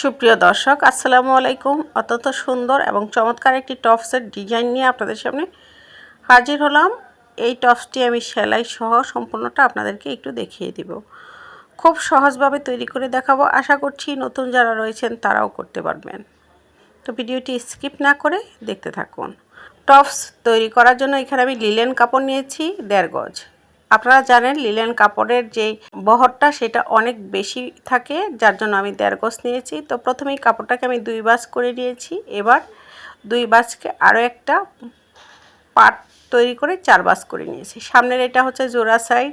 সুপ্রিয় দর্শক, আসসালামু আলাইকুম। অত্যন্ত সুন্দর এবং চমৎকার একটি টপসের ডিজাইন নিয়ে আপনাদের সামনে হাজির হলাম। এই টপসটি আমি সেলাই সহ সম্পূর্ণটা আপনাদেরকে একটু দেখিয়ে দিব। খুব সহজভাবে তৈরি করে দেখাবো। আশা করছি নতুন যারা রয়েছেন তারাও করতে পারবেন। তো ভিডিওটি স্কিপ না করে দেখতে থাকুন। টপস তৈরি করার জন্য এখানে আমি লিলেন কাপড় নিয়েছি, দেড় গজ। আপনারা জানেন লিলেন কাপড়ের যে বহরটা সেটা অনেক বেশি থাকে, যার জন্য আমি দেড় গজ নিয়েছি। তো প্রথমেই কাপড়টাকে আমি দুই বাস করে নিয়েছি। এবার দুই বাসকে আরও একটা পাট তৈরি করে চার বাস করে নিয়েছি। সামনের এটা হচ্ছে জোড়া সাইড,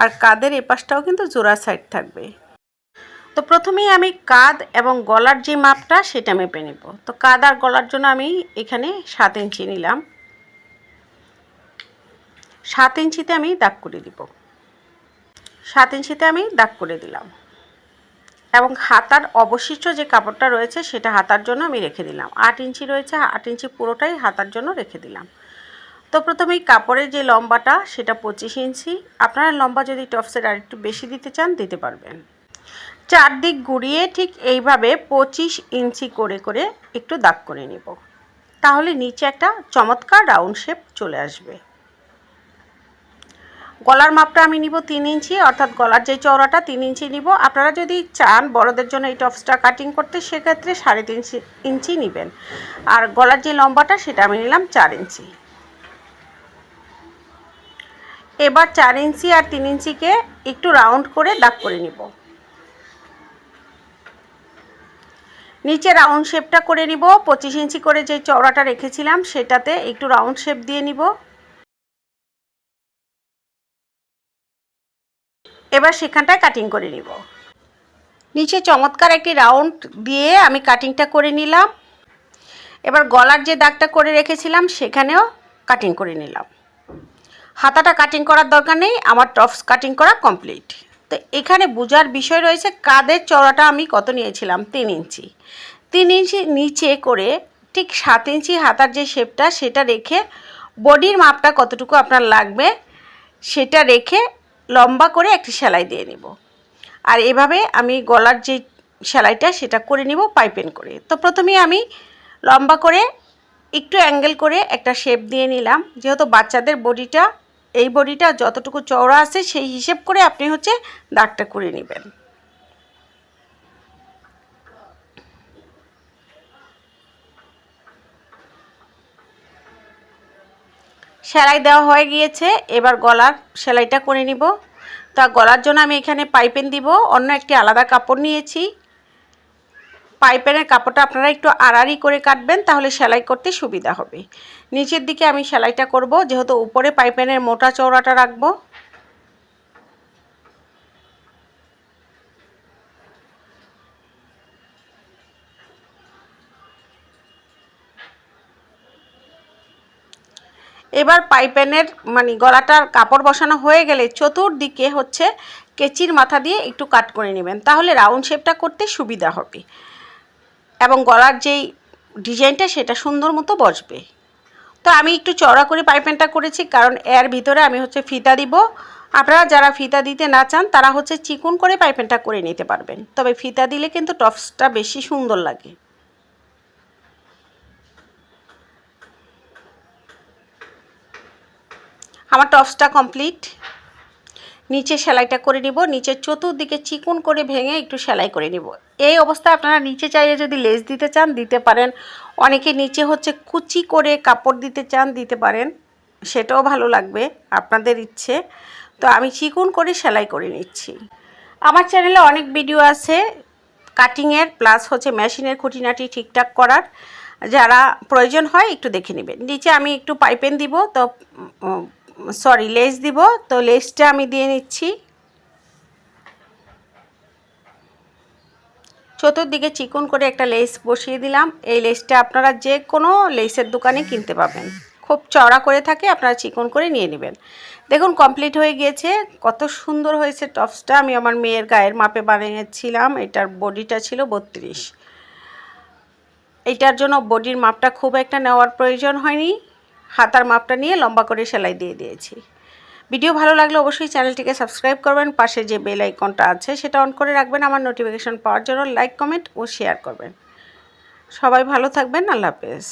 আর কাদের এপাশটাও কিন্তু জোড়া সাইড থাকবে। তো প্রথমেই আমি কাদ এবং গলার যে মাপটা সেটা মেপে নেব। তো কাদ আর গলার জন্য আমি এখানে সাত ইঞ্চি নিলাম। সাত ইঞ্চিতে আমি দাগ করে দিব। সাত ইঞ্চিতে আমি দাগ করে দিলাম। এবং হাতার অবশিষ্ট যে কাপড়টা রয়েছে, সেটা হাতার জন্য আমি রেখে দিলাম। আট ইঞ্চি রয়েছে, আট ইঞ্চি পুরোটাই হাতার জন্য রেখে দিলাম। তো প্রথমেই কাপড়ের যে লম্বাটা, সেটা পঁচিশ ইঞ্চি। আপনারা লম্বা যদি টপসের আর একটু বেশি দিতে চান, দিতে পারবেন। চারদিক ঘুরিয়ে ঠিক এইভাবে পঁচিশ ইঞ্চি করে করে একটু দাগ করে নেব। তাহলে নিচে একটা চমৎকার রাউন্ড শেপ চলে আসবে। গলার মাপটা আমি নিব তিন ইঞ্চি, অর্থাৎ গলার যে চওড়াটা তিন ইঞ্চি নিব। আপনারা যদি চান বড়দের জন্য এই টপসটা কাটিং করতে, সেক্ষেত্রে সাড়ে তিন ইঞ্চি নেবেন। আর গলার যে লম্বাটা, সেটা আমি নিলাম চার ইঞ্চি। এবার চার ইঞ্চি আর তিন ইঞ্চিকে একটু রাউন্ড করে দাগ করে নিব। নিচে রাউন্ড শেপটা করে নিব। পঁচিশ ইঞ্চি করে যে চওড়াটা রেখেছিলাম, সেটাতে একটু রাউন্ড শেপ দিয়ে নিব। এবার সেখানটায় কাটিং করে নিব। নিচে চমৎকার একটি রাউন্ড দিয়ে আমি কাটিংটা করে নিলাম। এবার গলার যে দাগটা করে রেখেছিলাম, সেখানেও কাটিং করে নিলাম। হাতাটা কাটিং করার দরকার নেই, আমার টপস কাটিং করা কমপ্লিট তো এখানে বোঝার বিষয় রয়েছে কাদের চড়াটা আমি কত নিয়েছিলাম? তিন ইঞ্চি। তিন ইঞ্চি নিচে করে ঠিক সাত ইঞ্চি হাতার যে শেপটা সেটা রেখে বডির মাপটা কতটুকু আপনার লাগবে, সেটা রেখে লম্বা করে একটি সেলাই দিয়ে নিব। আর এভাবে আমি গলার যে সেলাইটা সেটা করে নিব পাইপেন করে। তো প্রথমে আমি লম্বা করে একটু অ্যাঙ্গেল করে একটা শেপ দিয়ে নিলাম। যেহেতু বাচ্চাদের বডিটা, এই বডিটা যতটুকু চওড়া আছে সেই হিসেব করে আপনি হচ্ছে দাগটা করে নেবেন। সেলাই দেওয়া হয়ে গিয়েছে। এবার গলার সেলাইটা করে নিব। তা গলার জন্য আমি এখানে পাইপেন দিব। অন্য একটি আলাদা কাপড় নিয়েছি। পাইপেনের কাপড়টা আপনারা একটু আড়াড়ি করে কাটবেন, তাহলে সেলাই করতে সুবিধা হবে। নিচের দিকে আমি সেলাইটা করব, যেহেতু উপরে পাইপেনের মোটা চওড়াটা রাখব। এবার পাইপেনের মানে গলাটার কাপড় বসানো হয়ে গেলে চতুর্দিকে হচ্ছে কেচির মাথা দিয়ে একটু কাট করে নেবেন। তাহলে রাউন্ড শেপটা করতে সুবিধা হবে। এবং গলার যেই ডিজাইনটা, সেটা সুন্দর মতো বসবে। তো আমি একটু চড়া করে পাইপেনটা করেছি, কারণ এর ভিতরে আমি হচ্ছে ফিতা দিব। আপনারা যারা ফিতা দিতে না চান, তারা হচ্ছে চিকুন করে পাইপেনটা করে নিতে পারবেন। তবে ফিতা দিলে কিন্তু টপসটা বেশি সুন্দর লাগে। আমার টপসটা কমপ্লিট। নিচে সেলাইটা করে নিব, নিচের চতুর্দিকে চিকুন করে ভেঙে একটু সেলাই করে নিব। এই অবস্থায় আপনারা নিচে চাইলে যদি লেস দিতে চান, দিতে পারেন। অনেকে নিচে হচ্ছে কুচি করে কাপড় দিতে চান, দিতে পারেন। সেটাও ভালো লাগবে, আপনাদের ইচ্ছে। তো আমি চিকুন করে সেলাই করে নিচ্ছি। আমার চ্যানেলে অনেক ভিডিও আছে কাটিংয়ের, প্লাস হচ্ছে মেশিনের খুঁটিনাটি ঠিকঠাক করার। যারা প্রয়োজন হয় একটু দেখে নেবেন। নিচে আমি একটু পাইপেন দিব, তো সরি, লেস দিব। তো লেসটা আমি দিয়ে নিচ্ছি। চতুর্দিকে চিকন করে একটা লেস বসিয়ে দিলাম। এই লেসটা আপনারা যে কোনো লেসের দোকানে কিনতে পাবেন। খুব চড়া করে থাকে, আপনারা চিকন করে নিয়ে নেবেন। দেখুন, কমপ্লিট হয়ে গিয়েছে। কত সুন্দর হয়েছে টপসটা। আমি আমার মেয়ের গায়ের মাপে বানিয়েছিলাম। এটার বডিটা ছিল বত্রিশ। এইটার জন্য বডির মাপটা খুব একটা নেওয়ার প্রয়োজন হয়নি। হাতার মাপটা নিয়ে লম্বা করে সেলাই দিয়ে দিয়েছি। ভিডিও ভালো লাগলে অবশ্যই চ্যানেলটিকে সাবস্ক্রাইব করবেন, পাশে যে বেল আইকনটা আছে সেটা অন করে রাখবেন, আমার নোটিফিকেশান পাওয়ার জন্য লাইক, কমেন্ট ও শেয়ার করবেন। সবাই ভালো থাকবেন, আল্লাহ হাফেজ।